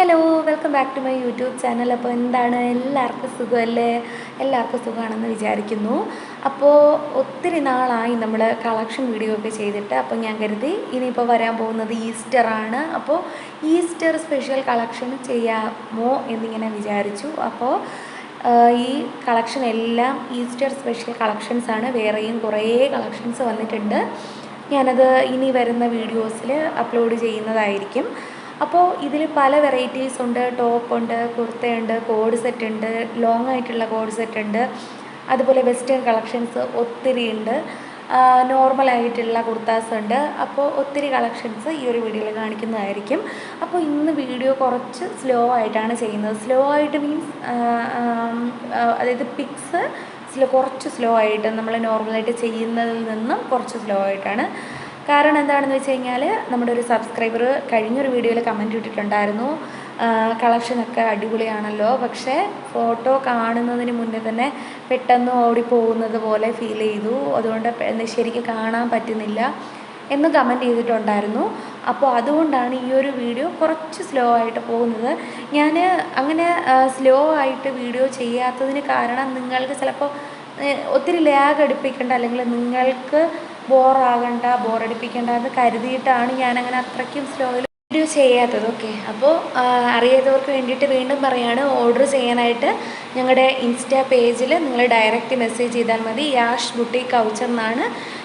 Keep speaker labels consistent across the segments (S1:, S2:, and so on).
S1: Hello welcome back to my YouTube channel അപ്പോൾ എന്താണ്? എല്ലാവർക്കും സുഖമല്ലേ? എല്ലാവർക്കും സുഖമാണെന്ന് വിചാരിക്കുന്നു. അപ്പോൾ ഒത്തിരി നാളായി നമ്മൾ കളക്ഷൻ വീഡിയോ ഒക്കെ ചെയ്തിട്ട് അപ്പോൾ ഞാൻ കരുതി ഇനിയിപ്പോൾ വരാൻ പോകുന്നത് ഈസ്റ്റർ ആണ്. അപ്പോൾ ഈസ്റ്റർ സ്പെഷ്യൽ കളക്ഷൻ ചെയ്യാമോ എന്നിങ്ങനെ വിചാരിച്ചു. അപ്പോൾ ഈ കളക്ഷൻ എല്ലാം ഈസ്റ്റർ സ്പെഷ്യൽ കളക്ഷൻസ് ആണ്. വേറെയും കുറേ കളക്ഷൻസ് വന്നിട്ടുണ്ട്. ഞാനത് ഇനി വരുന്ന വീഡിയോസിൽ അപ്ലോഡ് ചെയ്യുന്നതായിരിക്കും. അപ്പോൾ ഇതിൽ പല വെറൈറ്റീസ് ഉണ്ട്. ടോപ്പ് ഉണ്ട് കുർത്തയുണ്ട് കോഡ് സെറ്റ് ഉണ്ട് ലോങ് ആയിട്ടുള്ള കോഡ് സെറ്റ് ഉണ്ട്. അതുപോലെ വെസ്റ്റേൺ കളക്ഷൻസ് ഒത്തിരി ഉണ്ട്. നോർമൽ ആയിട്ടുള്ള കുർത്താസ് ഉണ്ട്. അപ്പോൾ ഒത്തിരി കളക്ഷൻസ് ഈ ഒരു വീഡിയോയിൽ കാണിക്കുന്നതായിരിക്കും. അപ്പോൾ ഇന്ന് വീഡിയോ കുറച്ച് സ്ലോ ആയിട്ടാണ് ചെയ്യുന്നത്. സ്ലോ ആയിട്ട് മീൻസ് അതായത് പിക്സ് കുറച്ച് സ്ലോ ആയിട്ട് നമ്മൾ നോർമലായിട്ട് ചെയ്യുന്നതിൽ നിന്നും കുറച്ച് സ്ലോ ആയിട്ടാണ് കാരണം എന്താണെന്ന് വെച്ച് കഴിഞ്ഞാൽ നമ്മുടെ ഒരു സബ്സ്ക്രൈബർ കഴിഞ്ഞൊരു വീഡിയോയിൽ കമന്റ് ഇട്ടിട്ടുണ്ടായിരുന്നു. കളക്ഷനൊക്കെ അടിപൊളിയാണല്ലോ. പക്ഷേ ഫോട്ടോ കാണുന്നതിന് മുന്നേ തന്നെ പെട്ടെന്ന് ഓടിപ്പോകുന്നത് പോലെ ഫീൽ ചെയ്തു. അതുകൊണ്ട് ശരിക്കും കാണാൻ പറ്റുന്നില്ല എന്ന് കമന്റ് ചെയ്തിട്ടുണ്ടായിരുന്നു. അപ്പോൾ അതുകൊണ്ടാണ് ഈ ഒരു വീഡിയോ കുറച്ച് സ്ലോ ആയിട്ട് പോകുന്നത്. ഞാൻ അങ്ങനെ സ്ലോ ആയിട്ട് വീഡിയോ ചെയ്യാത്തതിന് കാരണം നിങ്ങൾക്ക് ചിലപ്പോൾ ഒത്തിരി ലാഗ് അടുപ്പിക്കേണ്ട അല്ലെങ്കിൽ നിങ്ങൾക്ക് ബോറാകണ്ട ബോറടിപ്പിക്കേണ്ട എന്ന് കരുതിയിട്ടാണ് ഞാനങ്ങനെ അത്രയ്ക്കും സ്ലോയിൽ വീഡിയോ ചെയ്യാത്തത്. ഓക്കെ അപ്പോൾ അറിയാത്തവർക്ക് വേണ്ടിയിട്ട് വീണ്ടും പറയാണ് ഓർഡർ ചെയ്യാനായിട്ട് ഞങ്ങളുടെ ഇൻസ്റ്റാ പേജിൽ നിങ്ങൾ ഡയറക്റ്റ് മെസ്സേജ് ചെയ്താൽ മതി. യാഷ് ബുട്ടീക്ക് കൗച്ചർ എന്നാണ്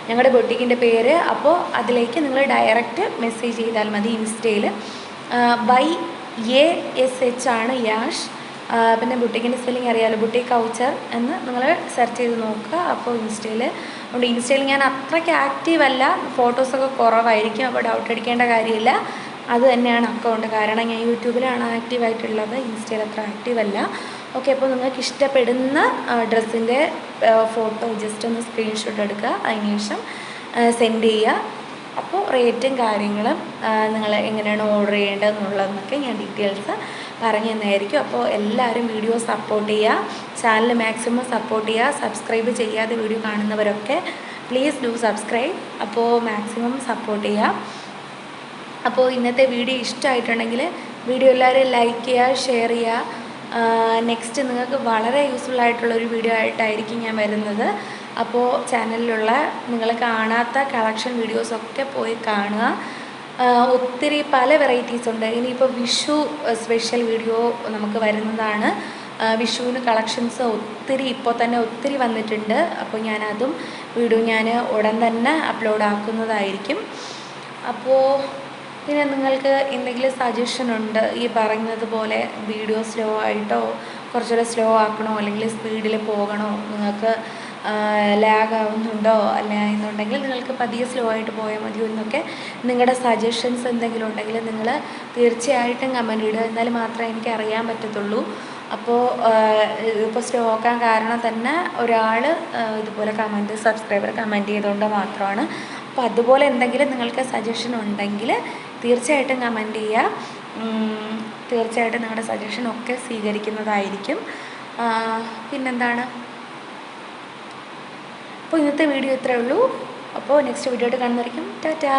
S1: ഞങ്ങളുടെ ബുട്ടിക്കിന്റെ പേര്. അപ്പോൾ അതിലേക്ക് നിങ്ങൾ ഡയറക്റ്റ് മെസ്സേജ് ചെയ്താൽ മതി ഇൻസ്റ്റയിൽ ബൈ എ എസ് എച്ച് ആണ് യാഷ്. പിന്നെ ബുട്ടിക്കിന്റെ സ്പെല്ലിംഗ് അറിയാമല്ലോ ബുട്ടിക് കൗച്ചർ എന്ന് നിങ്ങൾ സെർച്ച് ചെയ്ത് നോക്കുക. അപ്പോൾ ഇൻസ്റ്റയിൽ അതുകൊണ്ട് ഇൻസ്റ്റയിൽ ഞാൻ അത്രയ്ക്ക് ആക്റ്റീവ് അല്ല. ഫോട്ടോസൊക്കെ കുറവായിരിക്കും. അപ്പോൾ ഡൗട്ട് അടിക്കേണ്ട കാര്യമില്ല. അത് തന്നെയാണ് അക്കൗണ്ട് കാരണം ഞാൻ യൂട്യൂബിലാണ് ആക്റ്റീവായിട്ടുള്ളത് ഇൻസ്റ്റയിൽ അത്ര ആക്റ്റീവ് അല്ല. ഓക്കെ അപ്പോൾ നിങ്ങൾക്ക് ഇഷ്ടപ്പെടുന്ന ഡ്രസ്സിന്റെ ഫോട്ടോ ജസ്റ്റ് ഒന്ന് സ്ക്രീൻഷോട്ട് എടുക്കുക. അതിനുശേഷം സെൻഡ് ചെയ്യുക. അപ്പോൾ റേറ്റും കാര്യങ്ങളും നിങ്ങൾ എങ്ങനെയാണ് ഓർഡർ ചെയ്യേണ്ടതെന്നുള്ളതെന്നൊക്കെ ഞാൻ ഡീറ്റെയിൽസ് പറഞ്ഞു തന്നായിരിക്കും. അപ്പോൾ എല്ലാവരും വീഡിയോ സപ്പോർട്ട് ചെയ്യുക ചാനൽ മാക്സിമം സപ്പോർട്ട് ചെയ്യുക സബ്സ്ക്രൈബ് ചെയ്യാതെ വീഡിയോ കാണുന്നവരൊക്കെ പ്ലീസ് ഡു സബ്സ്ക്രൈബ് അപ്പോൾ മാക്സിമം സപ്പോർട്ട് ചെയ്യുക. അപ്പോൾ ഇന്നത്തെ വീഡിയോ ഇഷ്ടമായിട്ടുണ്ടെങ്കിൽ വീഡിയോ എല്ലാവരും ലൈക്ക് ചെയ്യുക ഷെയർ ചെയ്യുക. നെക്സ്റ്റ് നിങ്ങൾക്ക് വളരെ യൂസ്ഫുൾ ആയിട്ടുള്ളൊരു വീഡിയോ ആയിട്ടായിരിക്കും ഞാൻ വരുന്നത്. അപ്പോൾ ചാനലിലുള്ള നിങ്ങൾ കാണാത്ത കളക്ഷൻ വീഡിയോസൊക്കെ പോയി കാണുക. ഒത്തിരി പല വെറൈറ്റീസ് ഉണ്ട്. ഇനിയിപ്പോൾ വിഷു സ്പെഷ്യൽ വീഡിയോ നമുക്ക് വരുന്നതാണ്. വിഷുവിന് കളക്ഷൻസ് ഒത്തിരി ഇപ്പോൾ തന്നെ ഒത്തിരി വന്നിട്ടുണ്ട്. അപ്പോൾ ഞാനതും വീഡിയോ ഞാൻ ഉടൻ തന്നെ അപ്ലോഡ് ആക്കുന്നതായിരിക്കും. അപ്പോൾ പിന്നെ നിങ്ങൾക്ക് എന്തെങ്കിലും സജഷൻ ഉണ്ട്? ഈ പറയുന്നത് പോലെ വീഡിയോ സ്ലോ ആയിട്ടോ കുറച്ചുകൂടെ സ്ലോ ആക്കണോ? അല്ലെങ്കിൽ സ്പീഡിൽ പോകണോ? നിങ്ങൾക്ക് ലാഗ് ആവുന്നുണ്ടോ? അല്ല എന്നുണ്ടെങ്കിൽ നിങ്ങൾക്ക് പതിയെ സ്ലോ ആയിട്ട് പോയാൽ മതിയോ എന്നൊക്കെ നിങ്ങളുടെ സജഷൻസ് എന്തെങ്കിലും ഉണ്ടെങ്കിൽ നിങ്ങൾ തീർച്ചയായിട്ടും കമന്റ് ഇടുക. എന്നാൽ മാത്രമേ എനിക്ക് അറിയാൻ പറ്റത്തുള്ളൂ. അപ്പോൾ ഇപ്പോൾ സ്ലോ ആക്കാൻ കാരണം തന്നെ ഒരാൾ ഇതുപോലെ കമന്റ് സബ്സ്ക്രൈബർ കമന്റ് ചെയ്തുകൊണ്ട് മാത്രമാണ്. അപ്പോൾ അതുപോലെ എന്തെങ്കിലും നിങ്ങൾക്ക് സജഷൻ ഉണ്ടെങ്കിൽ തീർച്ചയായിട്ടും കമന്റ് ചെയ്യുക. തീർച്ചയായിട്ടും നിങ്ങളുടെ സജഷൻ ഒക്കെ സ്വീകരിക്കുന്നതായിരിക്കും. പിന്നെന്താണ്? അപ്പോൾ ഇന്നത്തെ വീഡിയോ ഇത്രയേ ഉള്ളൂ. അപ്പോൾ നെക്സ്റ്റ് വീഡിയോ ആയിട്ട് കാണുന്നതായിരിക്കും. ടാറ്റാ